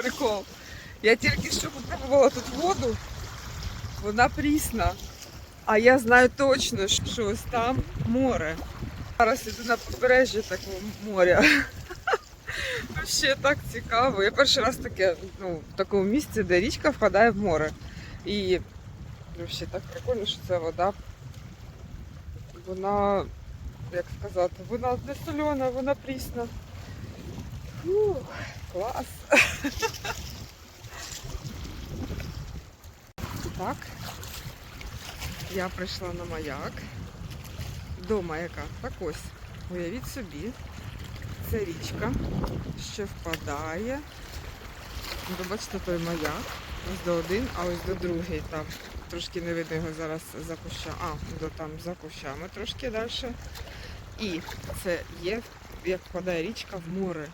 прикол. Я тільки що попробувала тут воду, вона прісна. А я знаю точно, що ось там море. Зараз іду на побережжя такого моря. Ще так цікаво. Я перший раз таке, ну, в такому місці, де річка впадає в море. І ще так прикольно, що ця вода. Вона, як сказати, вона не сольона, вона прісна. Фух, Клас. Так. Я прийшла на маяк. До маяка. Так ось. Уявіть собі. Це річка, що впадає. Ви бачите той маяк. Ось до один, а ось до другий. Там трошки не видно його зараз за куща. А, до там за кущами трошки далі. І це є, як впадає річка в море.